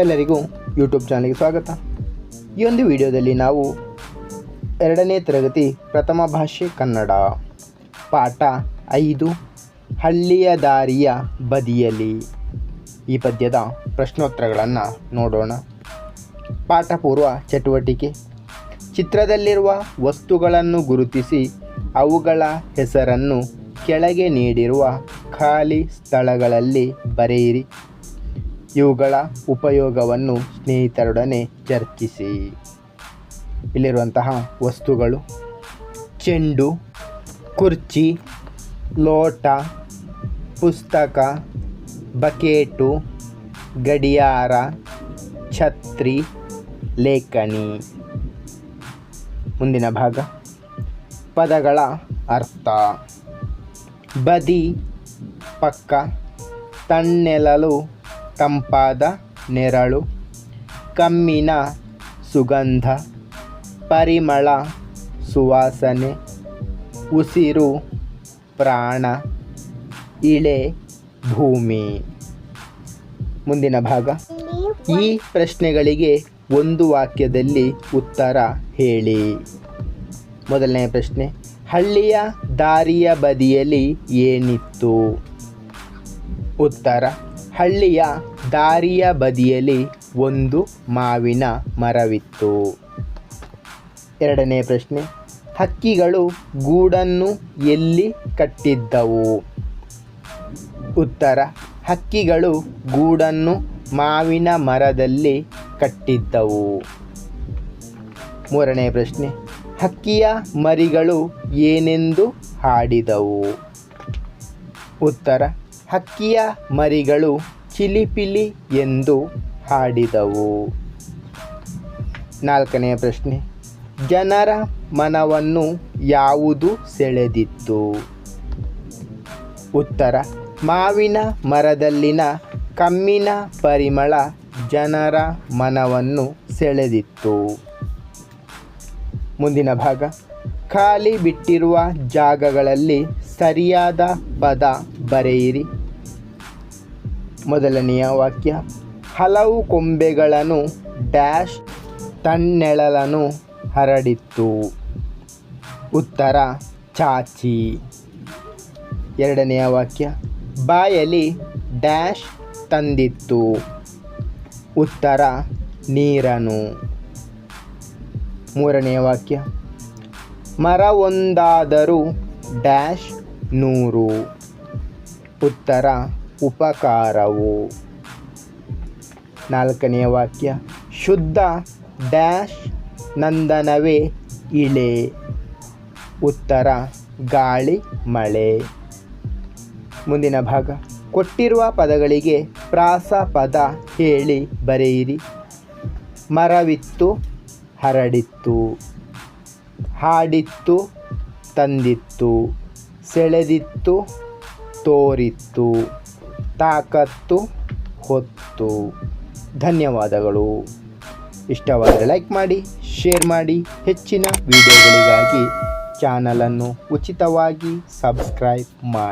ಎಲ್ಲರಿಗೂ ಯೂಟ್ಯೂಬ್ ಚಾನಲ್ಗೆ ಸ್ವಾಗತ. ಈ ಒಂದು ವಿಡಿಯೋದಲ್ಲಿ ನಾವು ಎರಡನೇ ತರಗತಿ ಪ್ರಥಮ ಭಾಷೆ ಕನ್ನಡ ಪಾಠ ಐದು ಹಳ್ಳಿಯ ದಾರಿಯ ಬದಿಯಲ್ಲಿ ಈ ಪದ್ಯದ ಪ್ರಶ್ನೋತ್ತರಗಳನ್ನು ನೋಡೋಣ. ಪಾಠಪೂರ್ವ ಚಟುವಟಿಕೆ. ಚಿತ್ರದಲ್ಲಿರುವ ವಸ್ತುಗಳನ್ನು ಗುರುತಿಸಿ ಅವುಗಳ ಹೆಸರನ್ನು ಕೆಳಗೆ ನೀಡಿರುವ ಖಾಲಿ ಸ್ಥಳಗಳಲ್ಲಿ ಬರೆಯಿರಿ. ಇವುಗಳ ಉಪಯೋಗವನ್ನು ಸ್ನೇಹಿತರೊಡನೆ ಚರ್ಚಿಸಿ. ಇಲ್ಲಿರುವಂತಹ ವಸ್ತುಗಳು, ಚೆಂಡು, ಕುರ್ಚಿ, ಲೋಟ, ಪುಸ್ತಕ, ಬಕೇಟು, ಗಡಿಯಾರ, ಛತ್ರಿ, ಲೇಖನಿ. ಮುಂದಿನ ಭಾಗ, ಪದಗಳ ಅರ್ಥ. ಬದಿ, ಪಕ್ಕ, ತಣ್ಣೆಲಲು ತಂಪಾದ ನೆರಳು, ಕಮ್ಮಿನ ಸುಗಂಧ, ಪರಿಮಳ ಸುವಾಸನೆ, ಉಸಿರು, ಪ್ರಾಣ, ಇಳೆ ಭೂಮಿ. ಮುಂದಿನ ಭಾಗ. ಈ ಪ್ರಶ್ನೆಗಳಿಗೆ ಒಂದು ವಾಕ್ಯದಲ್ಲಿ ಉತ್ತರ ಹೇಳಿ. ಮೊದಲನೇ ಪ್ರಶ್ನೆ. ಹಳ್ಳಿಯ ದಾರಿಯ ಬದಿಯಲ್ಲಿ ಏನಿತ್ತು? ಉತ್ತರ. ಹಳ್ಳಿಯ ದಾರಿಯ ಬದಿಯಲ್ಲಿ ಒಂದು ಮಾವಿನ ಮರವಿತ್ತು. ಎರಡನೇ ಪ್ರಶ್ನೆ, ಹಕ್ಕಿಗಳು ಗೂಡನ್ನು ಎಲ್ಲಿ ಕಟ್ಟಿದ್ದವು? ಉತ್ತರ, ಹಕ್ಕಿಗಳು ಗೂಡನ್ನು ಮಾವಿನ ಮರದಲ್ಲಿ ಕಟ್ಟಿದ್ದವು. ಮೂರನೇ ಪ್ರಶ್ನೆ, ಹಕ್ಕಿಯ ಮರಿಗಳು ಏನೆಂದು ಹಾಡಿದವು? ಉತ್ತರ ಹಕ್ಕಿಯ ಮರಿಗಳು ಚಿಲಿಪಿಲಿ ಎಂದು ಹಾಡಿದವು. ನಾಲ್ಕನೆಯ ಪ್ರಶ್ನೆ. ಜನರ ಮನವನ್ನು ಯಾವುದು ಸೆಳೆದಿತ್ತು? ಉತ್ತರ. ಮಾವಿನ ಮರದಲ್ಲಿನ ಕಮ್ಮಿನ ಪರಿಮಳ ಜನರ ಮನವನ್ನು ಸೆಳೆದಿತ್ತು. ಮುಂದಿನ ಭಾಗ. ಖಾಲಿ ಬಿಟ್ಟಿರುವ ಜಾಗಗಳಲ್ಲಿ ಸರಿಯಾದ ಪದ ಬರೆಯಿರಿ. ಮೊದಲನೆಯ ವಾಕ್ಯ. ಹಲವು ಕೊಂಬೆಗಳನ್ನು ಡ್ಯಾಶ್ ತಣ್ಣೆಳಲನ್ನು ಹರಡಿತ್ತು. ಉತ್ತರ, ಚಾಚಿ. ಎರಡನೆಯ ವಾಕ್ಯ. ಬಾಯಲ್ಲಿ ಡ್ಯಾಶ್ ತಂದಿತ್ತು. ಉತ್ತರ, ನೀರನು. ಮೂರನೆಯ ವಾಕ್ಯ. ಮರವೊಂದಾದರೂ ಡ್ಯಾಶ್ ನೂರು. ಉತ್ತರ ಉಪಕಾರವು ನಾಲ್ಕನೆಯ ವಾಕ್ಯ, ಶುದ್ಧ ಡ್ಯಾಶ್ ನಂದನವೇ ಇಳೆ. ಉತ್ತರ, ಗಾಳಿ ಮಳೆ. ಮುಂದಿನ ಭಾಗ, ಕೊಟ್ಟಿರುವ ಪದಗಳಿಗೆ ಪ್ರಾಸ ಪದ ಹೇಳಿ ಬರೆಯಿರಿ. ಮರವಿತ್ತು, ಹರಡಿತ್ತು. ಹಾಡಿತ್ತು, ತಂದಿತ್ತು. ಸೆಳೆದಿತ್ತು, ತೋರಿತ್ತು. ತಾಕತ್ತು ಹೊತ್ತು. ಧನ್ಯವಾದಗಳು. ಇಷ್ಟವಾದರೆ ಲೈಕ್ ಮಾಡಿ ಶೇರ್ ಮಾಡಿ. ಹೆಚ್ಚಿನ ವಿಡಿಯೋಗಳಿಗಾಗಿ ಚಾನಲನ್ನು ಉಚಿತವಾಗಿ ಸಬ್ಸ್ಕ್ರೈಬ್ ಮಾಡಿ.